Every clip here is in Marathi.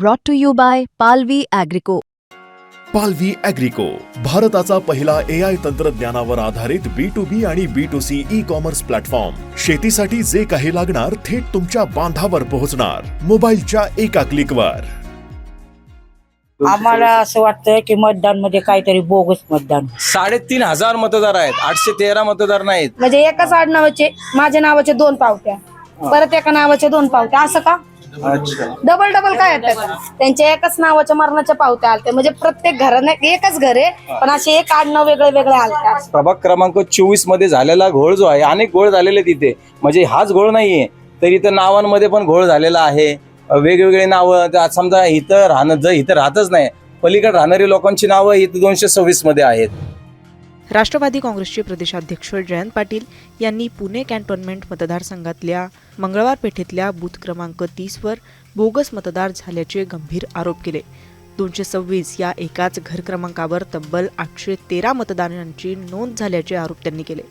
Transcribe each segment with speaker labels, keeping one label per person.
Speaker 1: brought to you by Palvi Agrico.
Speaker 2: पालवी अॅग्रिको भारताचा पहिला ए आय तंत्रज्ञानावर आधारित बी टू बी आणि B two C E commerce platform शेतीसाठी जे काही लागणार थेट तुमच्या बांधावर पोहोचणार. मोबाईलच्या एका क्लिकवर
Speaker 3: आम्हाला असं वाटतं की मतदानमध्ये काहीतरी बोगस मतदान.
Speaker 4: साडेतीन हजार मतदार आहेत आठशे तेरा मतदार नाहीत.
Speaker 5: म्हणजे एकाच आडनावाचे माझ्या नावाचे दोन पावत्या. परत एका नावाचे दोन पावत्या. असं का? डबल डबल काय येतात त्यांच्या एकाच नावाच्या मरणाच्या पावत्या आलत्या. म्हणजे प्रत्येक घराने एकच घर आहे पण असे एक आडनाव वेगळे वेगळे आलत्या.
Speaker 4: प्रभाग क्रमांक चोवीसमध्ये झालेला घोळ जो आहे अनेक घोळ झालेले तिथे. म्हणजे हाच घोळ नाहीये. तर इथं नावांमध्ये पण घोळ झालेला आहे. वेगवेगळे नावं समजा इथं राहणं जर इथं राहतच नाही पलीकडे राहणारी लोकांची नावं इथं दोनशे सव्वीसमध्ये आहेत.
Speaker 6: राष्ट्रवादी काँग्रेसचे प्रदेशाध्यक्ष जयंत पाटील यांनी पुणे कॅन्टोन्मेंट मतदारसंघातल्या मंगळवार पेठेतल्या बूथ क्रमांक तीसवर बोगस मतदार झाल्याचे गंभीर आरोप केले. दोनशे सव्वीस या एकाच घर क्रमांकावर तब्बल आठशे तेरा मतदारांची नोंद झाल्याचे आरोप त्यांनी केले.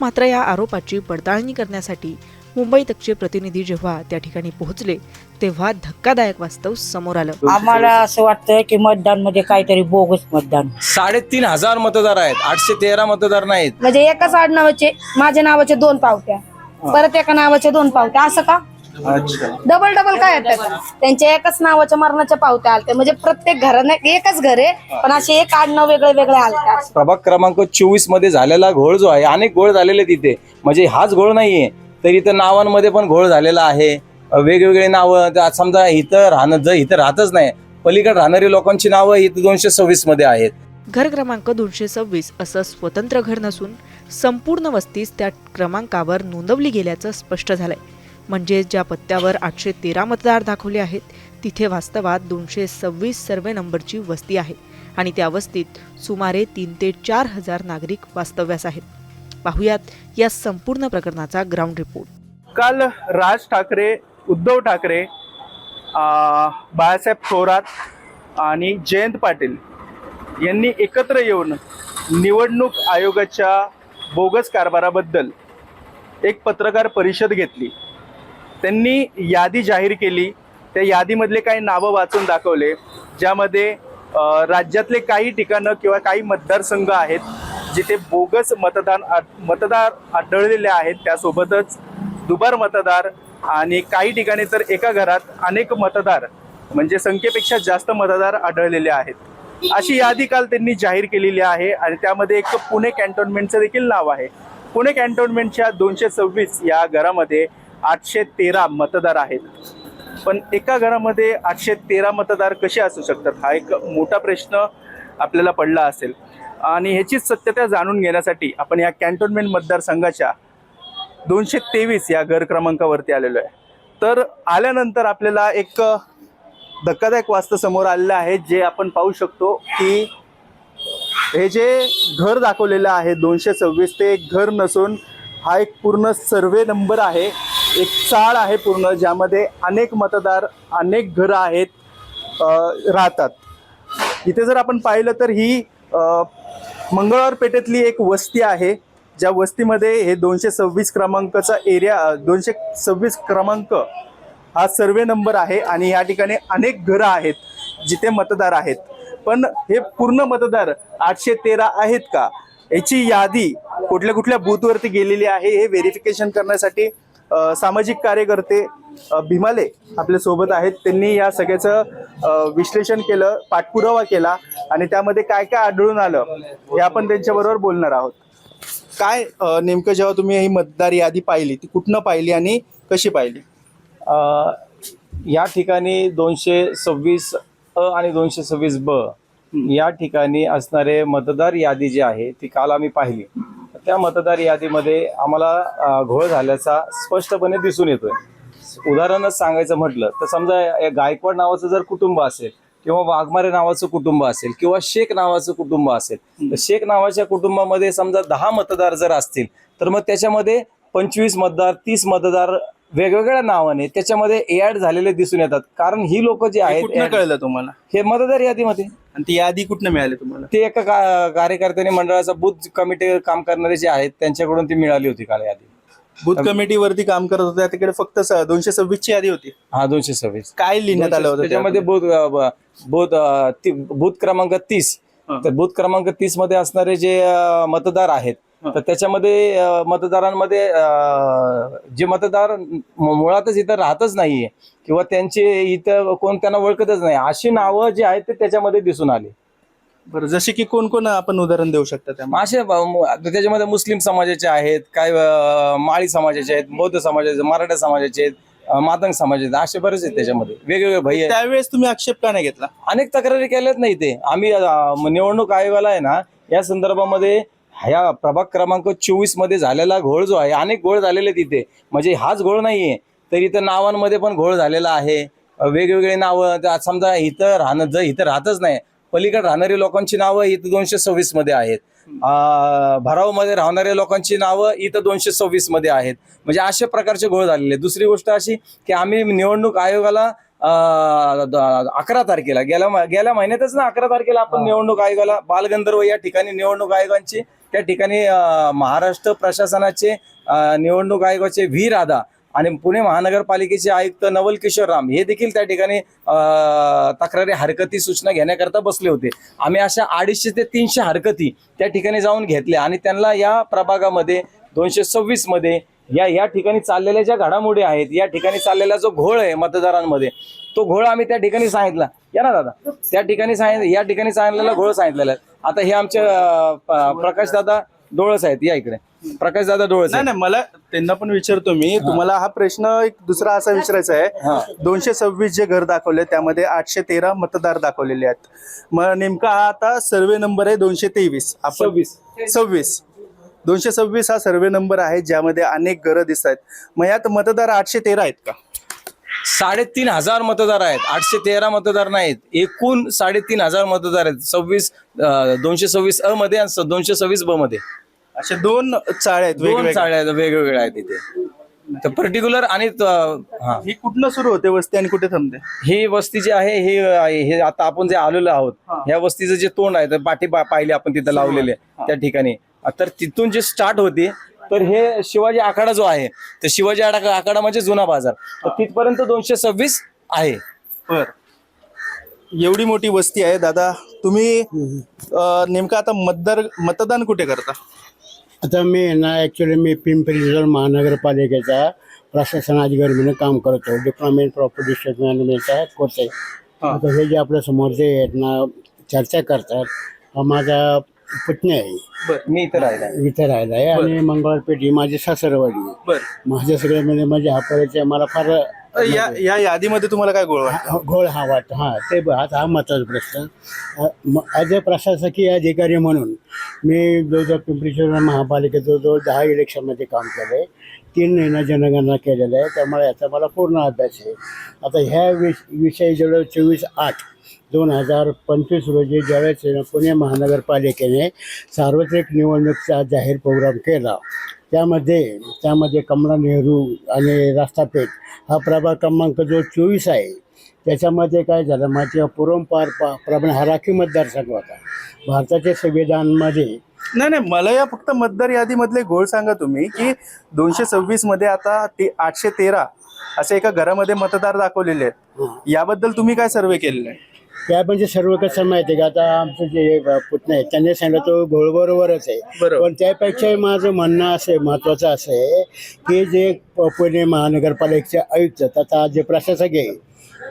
Speaker 6: मात्र या आरोपाची पडताळणी करण्यासाठी मुंबई तकचे प्रतिनिधी जेव्हा त्या ठिकाणी पोहोचले तेव्हा धक्कादायक वास्तव समोर आलं.
Speaker 3: आम्हाला असं वाटतं की मतदानमध्ये काहीतरी बोगस मतदान.
Speaker 4: साडेतीन हजार मतदार आहेत आठशे तेरा मतदार नाहीत.
Speaker 5: म्हणजे एकाच आडनावाचे माझ्या नावाचे दोन पावत्या. परत एका नावाचे दोन पावत्या. असं का? डबल डबल काय येतात? त्यांच्या एकाच नावाच्या मरणाच्या पावत्या आलत्या. म्हणजे प्रत्येक घराने एकच घर आहे पण असे एक आडनाव वेगळे वेगळे आलत्या
Speaker 4: प्रभाग क्रमांक चोवीसमध्ये झालेला घोळ जो आहे अनेक घोळ झालेले तिथे. म्हणजे हाच घोळ नाहीये. तर इथं नावांमध्ये पण घोळ झालेला आहे. वेगवेगळी वेगवेगळे नावं समजा इथं राहणं जर इथं राहतच नाही पलीकडे राहणारी लोकांची नावं इथं दोनशे सव्वीसमध्ये आहेत.
Speaker 6: घर क्रमांक दोनशे सव्वीस असं स्वतंत्र घर नसून संपूर्ण वस्तीस त्या क्रमांकावर नोंदवली गेल्याचं स्पष्ट झालंय. म्हणजे ज्या पत्त्यावर आठशे तेरा मतदार दाखवले आहेत तिथे वास्तवात दोनशे सव्वीस सर्वे नंबरची वस्ती आहे आणि त्या वस्तीत सुमारे तीन ते चार हजार नागरिक वास्तव्यास आहेत. पाहुयात या संपूर्ण प्रकरणाचा ग्राउंड रिपोर्ट
Speaker 7: काल राज ठाकरे उद्धव ठाकरे बाळासाहेब थोरात आणि जयंत पाटील यांनी एकत्र येऊन निवडणूक आयोगाच्या बोगस कारभाराबद्दल एक पत्रकार परिषद घेतली. त्यांनी यादी जाहीर केली. त्या यादीमधले काही नावं वाचून दाखवले ज्यामध्ये राज्यातले काही ठिकाणं किंवा काही मतदारसंघ आहेत जिथे बोगस मतदान आ- मतदार आढळलेले आहेत त्यासोबतच दुबार मतदार आणि काही ठिकाणी तर एका घरात अनेक मतदार म्हणजे संख्येपेक्षा जास्त मतदार आढळलेले आहेत. अशी यादी काल त्यांनी जाहीर केलेली आहे आणि त्यामध्ये एक पुणे कॅन्टोन्मेंटचं देखील नाव आहे. पुणे कॅन्टोन्मेंटच्या दोनशे सव्वीस या घरामध्ये आठशे तेरा मतदार आहेत. पण एका घरामध्ये आठशे तेरा मतदार कसे असू शकतात? हा एक मोठा प्रश्न आपल्याला पडला असेल. आणि ह्याचीच सत्यता जाणून घेण्यासाठी आपण या कॅन्टोन्मेंट मतदारसंघाच्या दोनशे तेवीस या घर क्रमांकावरती आलेलो आहे. तर आल्यानंतर आपल्याला एक धक्कादायक वास्तव समोर आलेलं आहे जे आपण पाहू शकतो की हे जे घर दाखवलेलं आहे दोनशे सव्वीस ते एक घर नसून हा एक पूर्ण सर्वे नंबर आहे. एक चाळ आहे पूर्ण ज्यामध्ये अनेक मतदार अनेक घरं आहेत राहतात. इथे जर आपण पाहिलं तर ही मंगळवार पेठेतली एक वस्ती आहे. ज्या वस्तीमध्ये हे दोनशे सव्वीस क्रमांकाचा एरिया दोनशे सव्वीस क्रमांक हा सर्वे नंबर आहे आणि या ठिकाणी अनेक घरं आहेत जिथे मतदार आहेत. पण हे पूर्ण मतदार आठशे तेरा आहेत का? याची यादी कुठल्या कुठल्या बूथवरती गेलेली आहे हे व्हेरिफिकेशन करण्यासाठी सामाजिक कार्यकर्ते भीमाले आपल्यासोबत आहेत. त्यांनी या सगळ्याचं विश्लेषण केलं पाठपुरावा केला आणि त्यामध्ये काय काय आढळून आलं हे आपण त्यांच्याबरोबर बोलणार आहोत. काय नेमकं जेव्हा तुम्ही ही मतदार यादी पाहिली ती कुठनं पाहिली आणि कशी पाहिली?
Speaker 4: या ठिकाणी दोनशे सव्वीस अ आणि दोनशे सव्वीस ब या ठिकाणी असणारे मतदार यादी जी आहे ती काल आम्ही पाहिली. त्या मतदार यादीमध्ये आम्हाला घोळ झाल्याचा स्पष्टपणे दिसून येतोय. उदाहरणच सांगायचं म्हटलं तर समजा गायकवाड नावाचं जर कुटुंब असेल किंवा वाघमारे नावाचं कुटुंब असेल किंवा शेख नावाचं कुटुंब असेल तर शेख नावाच्या कुटुंबामध्ये समजा दहा मतदार जर असतील तर मग त्याच्यामध्ये पंचवीस मतदार तीस मतदार वेगवेगळ्या नावाने त्याच्यामध्ये ऍड झालेले दिसून येतात. कारण ही लोक जे आहेत
Speaker 7: कळलं तुम्हाला?
Speaker 4: हे मतदार यादीमध्ये.
Speaker 7: आणि ती यादी कुठनं मिळाली तुम्हाला?
Speaker 4: ते एका का- कार्यकर्त्याने मंडळाचा बुथ कमिटी काम करणारे जे आहेत त्यांच्याकडून ती मिळाली होती काल यादी.
Speaker 7: बूथ कमिटीवरती काम करत होत्या तिकडे फक्त स- दोनशे सव्वीस ची यादी होती.
Speaker 4: हा दोनशे सव्वीस.
Speaker 7: काय लिहिण्यात आलं होतं
Speaker 4: त्याच्यामध्ये बूथ अ, बूथ अ, ती- बूथ क्रमांक तीस.
Speaker 7: हा.
Speaker 4: तर बूथ क्रमांक तीसमध्ये असणारे जे अ, मतदार आहेत. तर त्याच्यामध्ये मतदारांमध्ये जे मतदार मुळातच इथं राहतच नाहीये किंवा त्यांचे इथं कोण त्यांना ओळखतच नाही अशी नावं जी आहेत ते त्याच्यामध्ये दिसून आली.
Speaker 7: बरं जसे की कोण कोण आपण उदाहरण देऊ शकता त्यामध्ये?
Speaker 4: असे त्याच्यामध्ये मुस्लिम समाजाचे आहेत काय माळी समाजाचे आहेत बौद्ध समाजाचे मराठा समाजाचे आहेत मातंग समाजाचे असे बरेच आहेत त्याच्यामध्ये. वेगवेगळे भैया आहेत.
Speaker 7: त्यावेळेस तुम्ही आक्षेप का नाही घेतला?
Speaker 4: अनेक तक्रारी केल्यात नाही ते. आम्ही निवडणूक आयोगाला आहे ना या संदर्भामध्ये ह्या प्रभाग क्रमांक चोवीसमध्ये झालेला घोळ जो आहे अनेक घोळ झालेले तिथे. म्हणजे हाच घोळ नाहीये. तर इथं नावांमध्ये पण घोळ झालेला आहे. वेगवेगळे नावं समजा इथं राहणं जर इथं राहतच नाही पलीकडे राहणारी लोकांची नावं इथं दोनशे सव्वीसमध्ये आहेत. भरावमध्ये राहणाऱ्या लोकांची नावं इथं दोनशे सव्वीसमध्ये आहेत. म्हणजे अशा प्रकारचे घोळ झालेले. दुसरी गोष्ट अशी की आम्ही निवडणूक आयोगाला अकरा तारखेला गेल्या म- गेल्या महिन्यातच ना अकरा तारखेला आपण निवडणूक आयोगाला बालगंधर्व या ठिकाणी निवडणूक आयोगांची त्या ठिकाणी महाराष्ट्र प्रशासनाचे निवडणूक आयोगाचे व्ही राधा आणि पुणे महानगरपालिकेचे आयुक्त नवल किशोर राम हे देखील त्या ठिकाणी तक्रारी हरकती सूचना घेण्याकरता बसले होते. आम्ही अशा अडीचशे ते तीनशे हरकती त्या ठिकाणी जाऊन घेतल्या आणि त्यांना या प्रभागामध्ये दोनशे सव्वीसमध्ये या या ठिकाणी चाललेल्या ज्या घडामोडी आहेत या ठिकाणी चाललेला जो घोळ आहे मतदारांमध्ये तो घोळ आम्ही त्या ठिकाणी सांगितला. या ना दादा? त्या ठिकाणी सांगितलं या ठिकाणी सांगितलेला घोळ सांगितलेला आहे. आता हे आमचे प्रकाश दादा डोळस आहेत या इकडे. प्रकाश दादा डोळस
Speaker 7: नाही नाही मला त्यांना पण विचारतो मी. तुम्हाला हा प्रश्न एक दुसरा असा विचारायचा. आहे. दोनशे सव्वीस जे घर दाखवले त्यामध्ये आठशे तेरा मतदार दाखवलेले आहेत. मग नेमका हा आता सर्वे नंबर आहे दोनशे तेवीस.
Speaker 4: सव्वीस.
Speaker 7: सव्वीस. दोनशे सव्वीस हा सर्वे नंबर आहे ज्यामध्ये अनेक घरं दिसत आहेत मग यात मतदार आठशे तेरा आहेत का?
Speaker 4: साडेतीन हजार मतदार आहेत आठशे तेरा मतदार नाहीत. एकूण साडेतीन हजार मतदार आहेत. सव्वीस दोनशे सव्वीस अ मध्ये आणि दोनशे सव्वीस ब मध्ये.
Speaker 7: असे दोन चाळे आहेत
Speaker 4: दोन
Speaker 7: वेगवेगळे.
Speaker 4: चाळ्या आहेत, वेगवेगळ्या आहेत इथे. तर पर्टिक्युलर आणि त- हा.
Speaker 7: ही कुठनं सुरू होते वस्ती आणि कुठे थांबते?
Speaker 4: ही वस्ती जी आहे हे हे आता आपण जे आलेलो आहोत. ह्या वस्तीचं जे तोंड आहे तर पाठी पा- पाहिले आपण तिथं लावलेले त्या ठिकाणी. तर तिथून जे स्टार्ट होते तर हे शिवाजी आखाडा जो आहे तर शिवाजी आडा- आखाडा म्हणजे जुना बाजार. तर तिथपर्यंत दोनशे सव्वीस आहे.
Speaker 7: बर. एवढी मोठी वस्ती आहे दादा. तुम्ही अं, नेमकं आता मतदार मतदान कुठे करता?
Speaker 8: आता मी आहे ना ॲक्च्युली मी पिंपरी चिंचवड महानगरपालिकेचा प्रशासन अधिकारी म्हणून काम करतो. डिपार्टमेंट प्रॉपर्टी स्टेट मॅनेजमेंटचा कोर्स आहे.
Speaker 7: हा.
Speaker 8: आता हे जे आपल्यासमोर जे आहेत ना चर्चा करतात. हा माझा पुतणी आहे.
Speaker 7: बर
Speaker 4: मी इथं राहिला
Speaker 8: इथे राहिला आहे आणि मंगळपेठ ही माझी सासरवाडी आहे.
Speaker 7: बर.
Speaker 8: माझ्या सगळ्यामध्ये माझे हा परिचय मला फार
Speaker 7: या या यादीमध्ये तुम्हाला काय गोळ वाटतं?
Speaker 8: हा- घोळ हा वाटतो. हां ते ब- आता हा महत्त्वाचा प्रश्न. ॲज अ प्रशासकीय अधिकारी म्हणून मी जवळजवळ पिंपरी चिंचवड महापालिकेत जवळजवळ दहा इलेक्शनमध्ये काम केलं आहे तीन महिना जनगणना केलेलं आहे त्यामुळे याचा मला पूर्ण अभ्यास आहे. आता ह्या विष विषयी जवळ चोवीस आठ दोन हजार पंचवीस रोजी ज्यावेळेस पुणे महानगरपालिकेने सार्वत्रिक निवडणूकचा जाहीर प्रोग्राम केला त्यामध्ये त्यामध्ये कमला नेहरू आणि रास्तापेठ हा प्रभाग क्रमांक जो चोवीस आहे त्याच्यामध्ये काय झालं माझ्या पूर्वपार पा प्रमाणे हा राखीव मतदारसंघ होता. भारताच्या संविधानमध्ये
Speaker 7: नाही नाही मला या फक्त मतदार यादीमधले गोळ सांगा तुम्ही की दोनशे सव्वीसमध्ये आता ते आठशे तेरा असे एका घरामध्ये मतदार दाखवलेले आहेत. याबद्दल तुम्ही काय सर्वे केलेला आहे
Speaker 8: त्या म्हणजे सर्व कसं माहिती आहे का आता आमचं जे पुतणे आहे त्यांनी सांगितलं तो घोळ बरोबरच आहे.
Speaker 7: बरोबर.
Speaker 8: पण त्यापेक्षा माझं म्हणणं असं आहे महत्त्वाचं असं आहे की जे प- पुणे महानगरपालिकेचे आयुक्त तथा जे प्रशासक आहे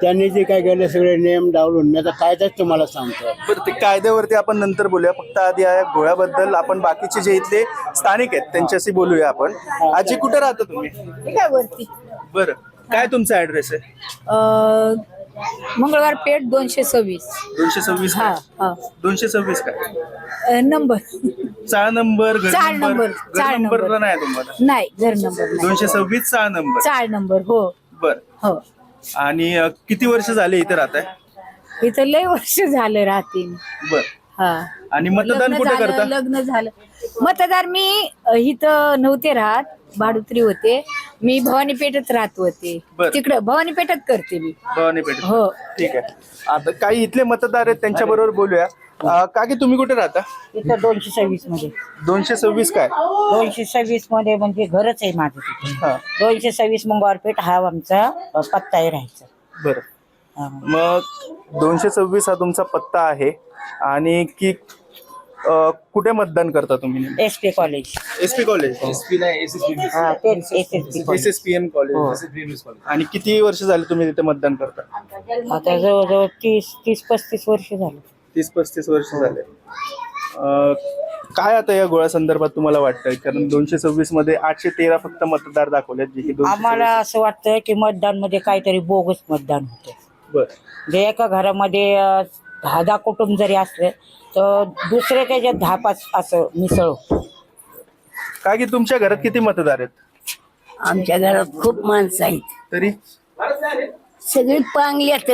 Speaker 8: त्यांनी जे काय केलं सगळे नियम डावलून मी आता कायदाच तुम्हाला सांगतो
Speaker 7: बरं ते कायद्यावरती आपण नंतर बोलूया. फक्त आधी या गोळ्याबद्दल आपण बाकीचे जे इथले स्थानिक आहेत त्यांच्याशी बोलूया आपण. आजी कुठे राहता तुम्ही?
Speaker 9: काय वरती.
Speaker 7: बरं. काय तुमचा ऍड्रेस आहे?
Speaker 9: अं, मंगळवार पेठ दोनशे सव्वीस.
Speaker 7: दोनशे सव्वीस
Speaker 9: हा हा.
Speaker 7: दोनशे सव्वीस काय
Speaker 9: अं, नंबर.
Speaker 7: चाळ नंबर घर
Speaker 9: चाळ नंबर,
Speaker 7: घर
Speaker 9: चाळ
Speaker 7: नंबर
Speaker 9: नंबर.
Speaker 7: नाही तुम्हाला?
Speaker 9: नाही घर नंबर नाही.
Speaker 7: दोनशे सव्वीस चाळ नंबर.
Speaker 9: चार नंबर हो.
Speaker 7: बर.
Speaker 9: हो.
Speaker 7: आणि अ, किती वर्ष झाले इथे राहताय?
Speaker 9: इथं लय वर्ष झालं राहते
Speaker 7: बर.
Speaker 9: हा.
Speaker 7: आणि मतदान
Speaker 9: लग्न
Speaker 7: कुठे
Speaker 9: झालं,
Speaker 7: करता?
Speaker 9: लग्न झालं. मतदार मी अं, इथं नव्हते राहत भाडुत्री होते. मी भवानी पेठत राहत होते.
Speaker 7: बरं.
Speaker 9: तिकडं भवानी पेठत करते मी.
Speaker 7: भवानी पेठ
Speaker 9: हो
Speaker 7: ठीक आहे. आता काही इथले मतदार आहेत त्यांच्या बरोबर बोलूया. अं, काकी तुम्ही कुठे राहता?
Speaker 3: इथं दोनशे सव्वीसमध्ये.
Speaker 7: दोनशे सव्वीस काय?
Speaker 3: दोनशे सव्वीसमध्ये म्हणजे घरच आहे माझं तिथे.
Speaker 7: हा.
Speaker 3: दोनशे सव्वीस मंगळवारपेठ हा आमचा अ, पत्ता आहे राहायचा.
Speaker 7: बरं.
Speaker 3: हा.
Speaker 7: मग दोनशे सव्वीस हा तुमचा पत्ता आहे. आणि की अं, कुठे मतदान करता तुम्ही
Speaker 3: S P college.
Speaker 7: S P college.
Speaker 3: हा तेच S S P
Speaker 7: M college. आणि किती वर्ष झाले तुम्ही तिथे मतदान करता?
Speaker 3: आता जवळजवळ तीस तीस पस्तीस वर्ष झालं.
Speaker 7: तीस पस्तीस वर्ष झाले. अं, काय आता या गोळ्या संदर्भात तुम्हाला वाटतंय? कारण दोनशे सव्वीसमध्ये आठशे तेरा फक्त मतदार दाखवलेत जे की दोनशे
Speaker 3: आम्हाला असं वाटतं की मतदानमध्ये काहीतरी बोगस मतदान होतं
Speaker 7: बर.
Speaker 3: जे एका घरामध्ये अ, दहा दहा कुटुंब जरी असले तर दुसरे त्याच्यात दहा पाच असं मिसळ.
Speaker 7: काय की तुमच्या घरात किती मतदार आहेत?
Speaker 10: आमच्या घरात खूप माणसं आहेत.
Speaker 7: तरी?
Speaker 10: सगळी पांगल्यात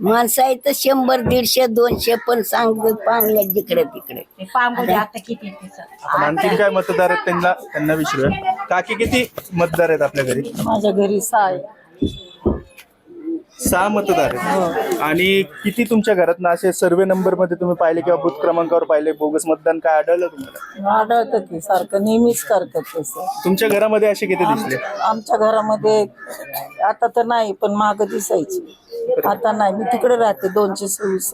Speaker 10: माणसं आहेत शंभर दीडशे दोनशे पण सांग पांगल्यात जिकडे तिकडे.
Speaker 3: ते पांगोली आता किती ते सर.
Speaker 7: आपण आणखी काय मतदार आहेत त्यांना त्यांना विचारूया. काकी किती मतदार आहेत आपल्या घरी?
Speaker 3: माझ्या घरी सहा आहे.
Speaker 7: सहा मतदार आहेत. आणि किती तुमच्या घरात ना असे सर्वे नंबरमध्ये तुम्ही पाहिले किंवा बूथ क्रमांकावर पाहिले? बोगस मतदान काय आढळलं तुम्हाला?
Speaker 11: आढळतं की सारखं नेहमीच करतात तसं
Speaker 7: तुमच्या घरामध्ये असे किती दिसले?
Speaker 11: आमच्या घरामध्ये आता तर नाही पण माग दिसायची. आता नाही मी तिकडे राहते दोनशे सव्वीस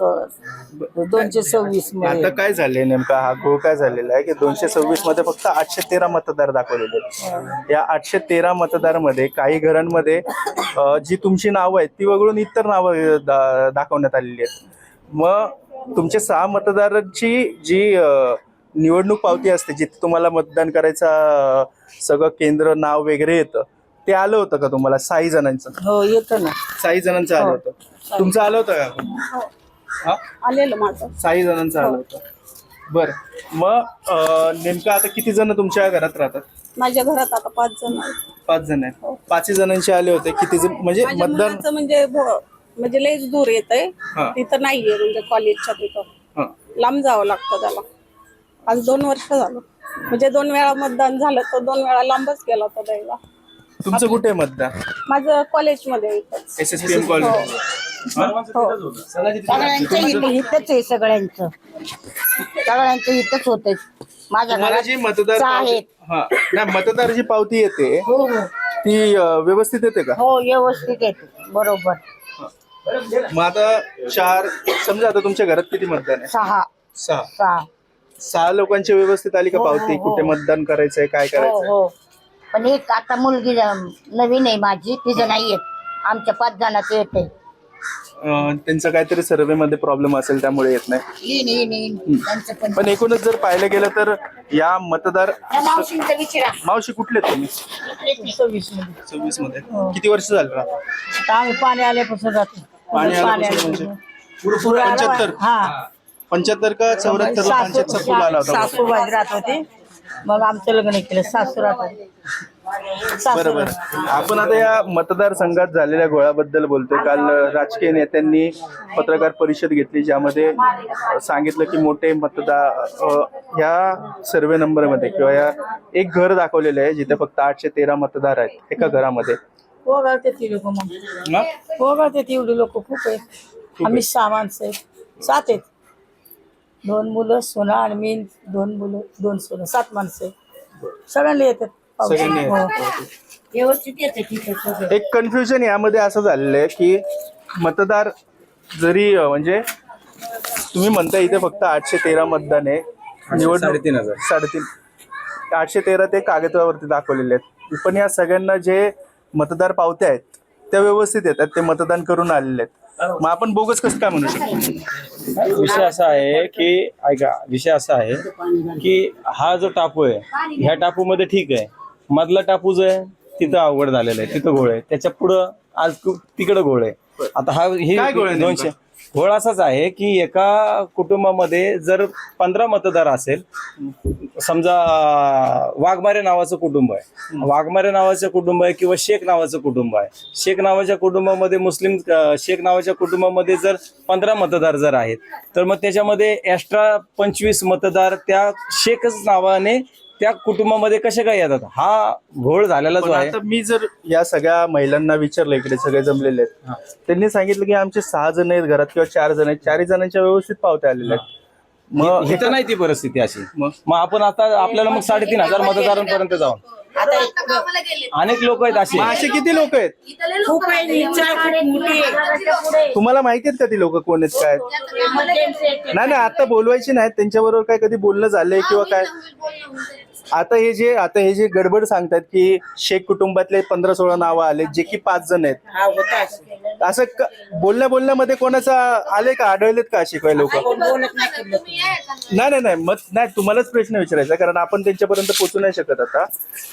Speaker 11: दोनशे सव्वीस
Speaker 7: आता
Speaker 11: मध्ये.
Speaker 7: काय झालंय नेमका? हा घोळ काय झालेला आहे की दोनशे सव्वीसमध्ये फक्त आठशे तेरा मतदार दाखवलेले आहेत. या आठशे तेरा मतदारमध्ये काही घरांमध्ये अं, जी तुमची नावं आहेत ती वगळून इतर नावं दा- दाखवण्यात आलेली आहेत. मग तुमचे सहा मतदारांची जी अं, निवडणूक पावती असते जिथे तुम्हाला मतदान करायचं अं, सगळं केंद्र नाव वगैरे येतं ते आलं होतं का तुम्हाला? साई जणांचं?
Speaker 11: हो येतं ना.
Speaker 7: साई जणांचं आलं होतं. तुमचं आलं होतं का? हा.
Speaker 11: आलेलं माझं.
Speaker 7: साई जणांचं आलं होतं. बरं. मग अं, नेमकं आता किती जण तुमच्या घरात राहतात?
Speaker 11: माझ्या घरात आता पाच जण आहेत.
Speaker 7: पाच जण आहेत. पाचही जणांचे आले होते. किती जण म्हणजे
Speaker 11: माझ्या
Speaker 7: मतदान
Speaker 11: मुलाचं म्हणजे भो- म्हणजे लयच दूर येत आहे
Speaker 7: हा.
Speaker 11: तिथं नाहीये म्हणजे कॉलेजच्या तिथं.
Speaker 7: हा.
Speaker 11: लांब जावं लागतं त्याला. आज दोन वर्ष झालं. म्हणजे दोन वेळा मतदान झालं तर दोन वेळा लांबच गेला होता द्यायला
Speaker 7: तुमचं कुठे आहे मतदान?
Speaker 11: माझं कॉलेजमध्ये इथंच.
Speaker 7: S S P M college
Speaker 3: सगळ्यांचं हितच आहे सगळ्यांचं. सगळ्यांचं हितच होतंय. माझ्या
Speaker 7: तुम्हाला
Speaker 3: घरात
Speaker 7: जी मतदार
Speaker 3: सहा
Speaker 7: पावती-
Speaker 3: आहेत.
Speaker 7: हा. नाही मतदार जी पावती येते
Speaker 3: हो हो.
Speaker 7: ती अं, व्यवस्थित येते का?
Speaker 3: हो व्यवस्थित येते. बरोबर.
Speaker 7: मग आता चार समजा आता तुमच्या घरात किती मतदान आहे?
Speaker 3: सहा.
Speaker 7: सहा.
Speaker 3: सहा.
Speaker 7: सहा लोकांची व्यवस्थित आली का
Speaker 3: हो,
Speaker 7: पावती?
Speaker 3: हो, हो.
Speaker 7: कुठे मतदान करायचंय काय
Speaker 3: हो
Speaker 7: करायचंय?
Speaker 3: हो. पण एक आता मुलगी नवीन आहे माझी तिचं नाही येत आमच्या पाच जणांचं येते
Speaker 7: अं, त्यांचा काहीतरी सर्वे मध्ये प्रॉब्लेम असेल त्यामुळे येत नाही.
Speaker 3: येईन येईन येईन. त्यांचं पण.
Speaker 7: पण एकूणच जर पाहिलं गेलं तर या मतदार
Speaker 3: त्या मावशींचं विचारा
Speaker 7: मावशी कुठले आहेत तुम्ही? सव्वीसमध्ये सव्वीसमध्ये किती वर्ष झालं राहता?
Speaker 3: आता आम्ही पाणी आल्यापासून जातो.
Speaker 7: पाणी आल्यापासून म्हणजे? पंच्याहत्तर.
Speaker 3: हा.
Speaker 7: पंच्याहत्तर का चौऱ्याहत्तर पंच्याहत्तर फुल आला होता
Speaker 3: सासू बाई राहत होते. मग आमचं लग्न केलं सासू राहत होते सासू
Speaker 7: बरोबर आपण आता या मतदारसंघात झालेल्या गोळ्याबद्दल बोलतोय. काल राजकीय नेत्यांनी पत्रकार परिषद घेतली ज्यामध्ये सांगितलं की मोठे मतदार ह्या सर्वे नंबरमध्ये किंवा या एक घर दाखवलेलं आहे जिथे फक्त आठशे तेरा मतदार आहेत एका घरामध्ये.
Speaker 11: ती लोक मग.
Speaker 7: हा?
Speaker 11: लोक खूप आहेत. आम्ही सहा माणसं आहेत. सात आहेत. दोन मुलं सोना आणि मी दोन मुलं दोन सोनं सात माणसं. सगळ्यांना येतात.
Speaker 7: सगळ्यांना
Speaker 11: हो.
Speaker 7: येतात.
Speaker 3: व्यवस्थित येते तिथे सगळं.
Speaker 7: एक कन्फ्युजन यामध्ये असं झालेलं आहे की मतदार जरी अं, म्हणजे तुम्ही म्हणता इथे फक्त आठशे तेरा मतदान आहे. साडेतीन हजार. साडेतीन. आठशे तेरा ते कागदावरती दाखवलेले आहेत. पण या सगळ्यांना जे मतदार पावत्या आहेत त्या व्यवस्थित येतात ते मतदान करून आलेले आहेत. मग आपण बोगस कसं काय म्हणू शकतो?
Speaker 4: विषय असा आहे की ऐका विषय असा आहे की हा जो टापू आहे ह्या टापूमध्ये ठीक आहे. मधला टापू जो आहे तिथं अवघड झालेला आहे तिथं घोळ आहे. त्याच्या पुढं आज तिकडं घोळ आहे. आता हा हे दोनशे? घोळ असाच आहे की एका कुटुंबामध्ये जर पंधरा मतदार असेल समजा वाघमारे नावाचं कुटुंब आहे. वाघमारे नावाचं कुटुंब आहे किंवा शेख नावाचं कुटुंब आहे. शेख नावाच्या कुटुंबामध्ये मुस्लिम शेख नावाच्या कुटुंबामध्ये जर पंधरा मतदार जर आहेत तर मग त्याच्यामध्ये एक्स्ट्रा पंचवीस मतदार त्या शेखच नावाने त्या कुटुंबामध्ये कसे काय येतात? हा घोळ झालेला जो आहे.
Speaker 7: आता मी जर या सगळ्या महिलांना विचारलं इकडे सगळे जमलेले आहेत. त्यांनी सांगितलं की आमचे सहा जण आहेत घरात किंवा चार जण आहेत. चारही जणांच्या व्यवस्थित पावत्या आलेल्या आहेत.
Speaker 4: मग इथं नाही ती परिस्थिती अशी. मग? आपण आता आपल्याला मग साडेतीन हजार मतदारांपर्यंत जाऊन. अनेक लोक आहेत असे
Speaker 7: मग असे किती लोक आहेत?
Speaker 3: खूप आहे विचार खूप मोठी आहे.
Speaker 7: तुम्हाला माहिती आहेत का ती लोक कोण आहेत काय आहेत? नाही नाही आता बोलवायची नाहीत. त्यांच्याबरोबर काय कधी बोलणं झालंय किंवा काय? आता हे जे आता हे जे गडबड सांगतात की शेख कुटुंबातले पंधरा सोळा नावं आले जे की पाच जण आहेत.
Speaker 3: हा होता असं
Speaker 7: क- बोलण्या बोलण्यामध्ये कोणाचा आले का? आढळलेत का असे काही लोक?
Speaker 3: नाही.
Speaker 7: नाही नाही नाही मग नाही तुम्हालाच प्रश्न विचारायचा कारण आपण त्यांच्यापर्यंत पोहोचू नाही शकत आता.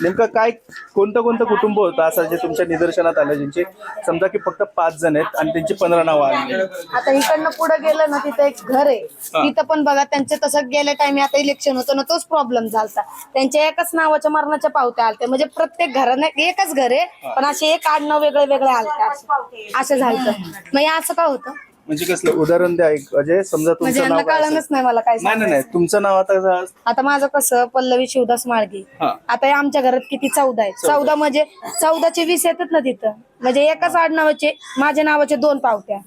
Speaker 7: नेमकं काय कोणतं कोणतं कुटुंब होतं असं जे तुमच्या निदर्शनात आलं ज्यांचे समजा की फक्त पाच जण आहेत आणि त्यांची पंधरा नावं आली
Speaker 5: आता इकडनं पुढे गेलं ना तिथं एक घर आहे. तिथं पण बघा त्यांचे तसं गेल्या टाइमी आता इलेक्शन होतं ना तोच प्रॉब्लेम झालता. त्यांच्या एकाच नावाच्या मरणाच्या पावत्या आलत्या. म्हणजे प्रत्येक घरानं एकच घर आहे पण असे एक आडनाव वेगळे वेगळे आलते असे. झालं मग हे असं का होतं?
Speaker 7: म्हणजे कसलं उदाहरण द्या एक. म्हणजे समजा
Speaker 5: म्हणजे
Speaker 7: तुमचं
Speaker 5: यांना
Speaker 7: नाव काय असेल.
Speaker 5: कळलंच नाही मला काय
Speaker 7: नाही नाही
Speaker 5: सांगायचं.
Speaker 7: तुमचं नाव आता कसं-
Speaker 5: आता माझं कसं पल्लवी शिवदास माळगे.
Speaker 7: हा.
Speaker 5: आता हे आमच्या घरात किती चौदा आहेत. चौदा. म्हणजे चौदाचे वीस येतात ना तिथं. म्हणजे एकाच आडनावाचे माझ्या नावाचे दोन पावत्या.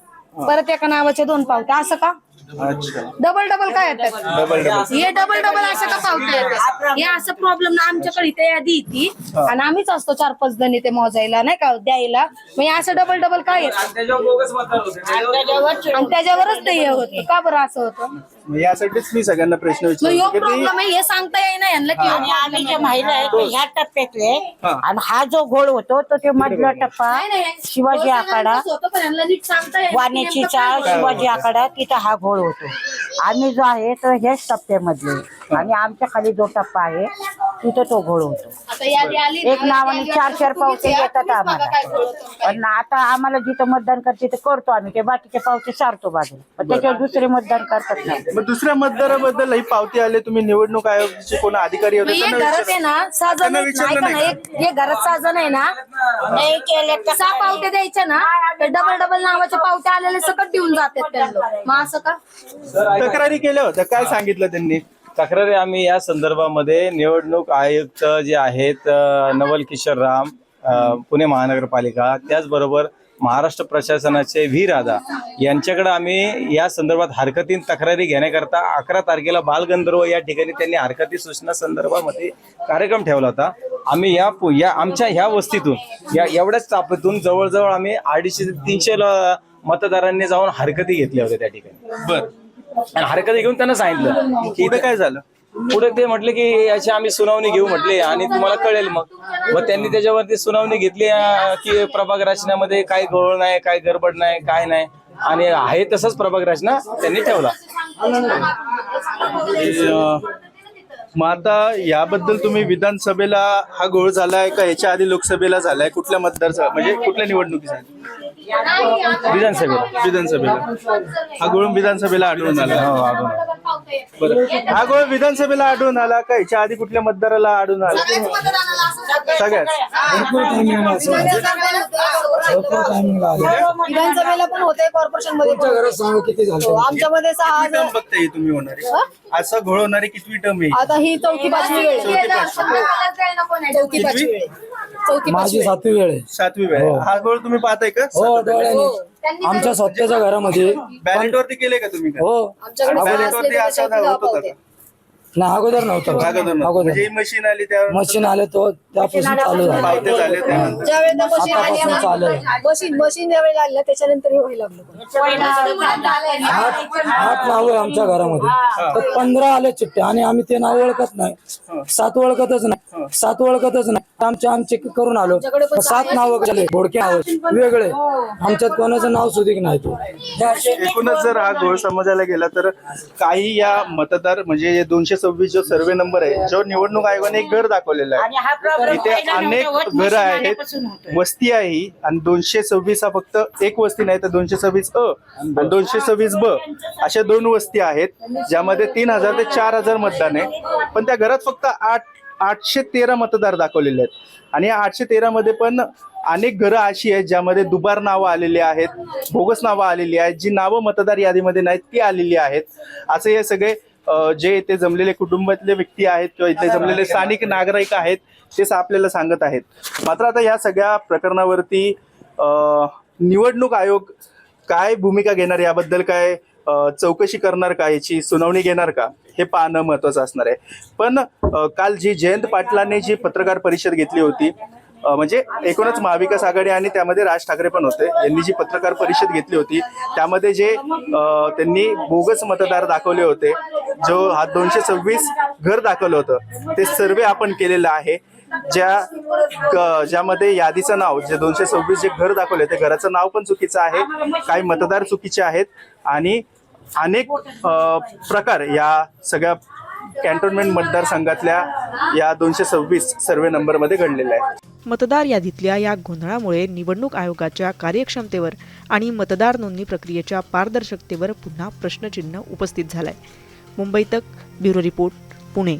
Speaker 5: परत एका नावाचे दोन पावत्या. असं का?
Speaker 7: अच्छा.
Speaker 5: डबल डबल काय येतात?
Speaker 7: डबल डबल
Speaker 5: हे डबल डबल असं का पावत्या येतात हे असं प्रॉब्लेम ना आमच्याकडे इथे यादी येते आणि आम्हीच असतो चार पाच जण इथे मोजायला नाही का द्यायला. मग हे असं डबल डबल काय येतं? आणि त्याच्यावरच ते हे होतं. का बरं असं होतं?
Speaker 7: मग यासाठीच मी सगळ्यांना प्रश्न
Speaker 5: मग
Speaker 7: विचारतो
Speaker 5: ह्यो
Speaker 7: की ते-
Speaker 5: प्रॉब्लेम आहे हे सांगता येईना यांना की
Speaker 3: आणि आम्ही जे महिला आहे ते ह्या टप्प्यातले
Speaker 7: हा.
Speaker 3: आणि हा जो घोळ होतो तो ते मधला टप्पा
Speaker 5: नाही, नाही.
Speaker 3: शिवाजी आखाडा
Speaker 5: होतं, पण यांना नीट सांगता येईना.
Speaker 3: वाण्याची
Speaker 5: नेमकं
Speaker 3: चाळ शिवाजी आखाडा तिथं हा घोळ होतो. आम्ही जो आहे तो ह्याच टप्प्यामधले आणि आमच्या खाली जो टप्पा आहे तिथं तो घोळ होतो.
Speaker 5: आता यादी आली ना,
Speaker 3: एक नावाने
Speaker 5: यादी
Speaker 3: चार चार पावते येतात
Speaker 5: तुम्हीच बघा
Speaker 3: आम्हाला.
Speaker 5: काय काय
Speaker 3: पण आता आम्हाला जिथं मतदान करते ते करतो आम्ही. ते बाकीचे पावते सारतो बाजूला. पण त्याच्यावर दुसरे मतदान करतात नाही.
Speaker 7: मग दुसऱ्या मतदाराबद्दल ही पावती आले तुम्ही निवडणूक आयोगाचे कोण अधिकारी होते
Speaker 5: मग हे
Speaker 7: त्यांना
Speaker 5: घरात आहे
Speaker 7: विचारा.
Speaker 5: ना सहा जण
Speaker 7: त्यांना
Speaker 5: आहेत ना,
Speaker 7: विचारलं
Speaker 5: ऐका ना,
Speaker 7: नाही
Speaker 5: एक हे घरात सहा जण आहे ना
Speaker 3: नाही केले तर
Speaker 5: सहा पावत्या द्यायच्या ना तर डबल डबल नावाच्या पावत्या आलेले सकट देऊन जातात त्यांना. मग असं का?
Speaker 7: तक्रारी केल्या होत्या काय सांगितलं त्यांनी?
Speaker 4: तक्रारी आम्ही या संदर्भामध्ये निवडणूक आयुक्त जे आहेत अ, नवल किशोर राम अ, पुणे महानगरपालिका त्याचबरोबर महाराष्ट्र प्रशासनाचे व्ही राधा यांच्याकडे आम्ही या संदर्भात हरकती तक्रारी घेण्याकरता अकरा तारखेला बालगंधर्व या ठिकाणी त्यांनी हरकती सूचना संदर्भामध्ये कार्यक्रम ठेवला होता. आम्ही या या आमच्या ह्या वस्तीतून या एवढ्याच तापेतून जवळजवळ आम्ही अडीचशे ते तीनशे मतदारांनी जाऊन हरकती घेतल्या होत्या त्या ठिकाणी.
Speaker 7: बर.
Speaker 4: हरकती घेऊन त्यांना सांगितलं. की
Speaker 7: पुढे काय झालं?
Speaker 4: पुढे ते म्हटले की याची आम्ही सुनावणी घेऊ म्हटले आणि तुम्हाला कळेल मग. मग त्यांनी त्याच्यावरती सुनावणी घेतली की प्रभाग रचनेमध्ये काय गोळ नाही काय गडबड नाही काय नाही. आणि आहे तसंच प्रभाग रचना त्यांनी ठेवला.
Speaker 7: मग आता याबद्दल तुम्ही विधानसभेला हा घोळ झालाय का? याच्या आधी लोकसभेला झालाय? कुठल्या मतदार म्हणजे कुठल्या निवडणुकीसाठी
Speaker 4: विधानसभेला.
Speaker 7: विधानसभेला. हा घोळ विधानसभेला आढळून आला.
Speaker 4: हो.
Speaker 7: बरं. हा विधानसभेला आढळून आला का? याच्या आधी कुठल्या मतदाराला आढळून आला? सगळ्याच.
Speaker 5: विधानसभेला पण होते कॉर्पोरेशनमध्ये पण. आमच्यामध्ये सहा
Speaker 7: बघताय तुम्ही होणारे? असा घोळ होणारे कितवी टर्म आहे?
Speaker 5: आता ही चौथी पाचवी वेळ आहे. चौथी पाचवी. वेळ आहे. चौथी पाचवी वेळ.
Speaker 12: सातवी वेळ आहे.
Speaker 7: सातवी वेळ आहे. हा. घोळ तुम्ही पाहताय का?
Speaker 12: हो डोळ्याने. आमच्या स्वतःच्या घरामध्ये
Speaker 7: बॅलेट वरती केले का तुम्ही? का?
Speaker 12: हो.
Speaker 5: आमच्याकडे सहा
Speaker 7: बॅलेट
Speaker 5: असले
Speaker 7: वरती
Speaker 5: तर
Speaker 7: असा
Speaker 5: त्याच्यावरती दहा
Speaker 7: होत होता
Speaker 5: पावते.
Speaker 7: का?
Speaker 12: नाही अगोदर नव्हतं.
Speaker 7: अगोदर नव्हतं.
Speaker 12: अगोदर.
Speaker 7: म्हणजे ही मशीन आली त्यावर
Speaker 12: मशीन आले तो त्यापासून चालू झालं.
Speaker 7: पावते झाले त्यानंतर.
Speaker 5: ज्या वेळेला मशीन आली
Speaker 12: आतापासून चालू आहे.
Speaker 5: ना, मशीन मशीन ज्या वेळेला आली ना, त्याच्यानंतर हे व्हायला लागलं.
Speaker 12: आठ आठ नाव आहे आमच्या घरामध्ये. तर पंधरा आले चिठ्ठे आणि आम्ही ते नाव ओळखत नाही. सात ओळखतच नाही. सात ओळखतच नाही. आमचे आमचे करून आलो. सात नाव झाले. घोडके नाव वेगळे. आमच्यात कोणाचं नाव सुधीक नाही तो.
Speaker 7: एकूणच जर हा घोळ समजायला गेला तर काही या मतदार म्हणजे दोनशे सव्वीस जो सर्वे नंबर आहे जो निवडणूक आयोगाने एक घर दाखवलेला आहे. इथे अनेक घरं आहेत. वस्ती आहे ही आणि दोनशे सव्वीस हा फक्त एक वस्ती नाही तर दोनशे सव्वीस अ आणि दोनशे सव्वीस ब अशा दोन वस्ती आहेत ज्यामध्ये तीन हजार ते चार हजार मतदान आहे. पण त्या घरात फक्त आठ आठशे तेरा मतदार दाखवलेले आहेत. आणि या आठशे तेरा मध्ये पण अनेक घरं अशी आहेत ज्यामध्ये दुबार नावं आलेली आहेत बोगस नावं आलेली आहेत जी नावं मतदार यादीमध्ये नाहीत ती आलेली आहेत. असे हे सगळे जे इथे जमलेले कुटुंबातले व्यक्ती आहेत किंवा इथे जमलेले स्थानिक नागरिक आहेत ते सा- आपल्याला सांगत आहेत. मात्र आता या सगळ्या प्रकरणावरती निवडणूक आयोग काय भूमिका घेणार याबद्दल काय चौकशी करणार का याची सुनावणी घेणार का हे पाहणं महत्वाचं असणार आहे. पण काल जी जयंत पाटलांनी जी पत्रकार परिषद घेतली होती म्हणजे एकूणच महाविकास आघाडी आणि त्यामध्ये राज ठाकरे पण होते. यांनी जी पत्रकार परिषद घेतली होती त्यामध्ये जे त्यांनी बोगस मतदार दाखवले होते जो हा दोनशे सव्वीस घर दाखवलं होतं ते सर्वे आपण केलेलं आहे. ज्या क- ज्यामध्ये यादीचं नाव जे दोनशे सव्वीस जे घर दाखवले ते घराचं नाव पण चुकीचं आहे काही मतदार चुकीचे आहेत आणि अनेक प्रकार या सगळ्या कॅन्टोन्मेंट मतदारसंघातल्या या दोनशे सव्वीस सर्वे नंबरमध्ये घडलेला आहेत.
Speaker 6: मतदार यादीतल्या या गोंधळामुळे निवडणूक आयोगाच्या कार्यक्षमतेवर आणि मतदार नोंदणी प्रक्रियेच्या पारदर्शकतेवर पुन्हा प्रश्नचिन्ह उपस्थित झालंय. मुंबई तक ब्युरो रिपोर्ट पुणे.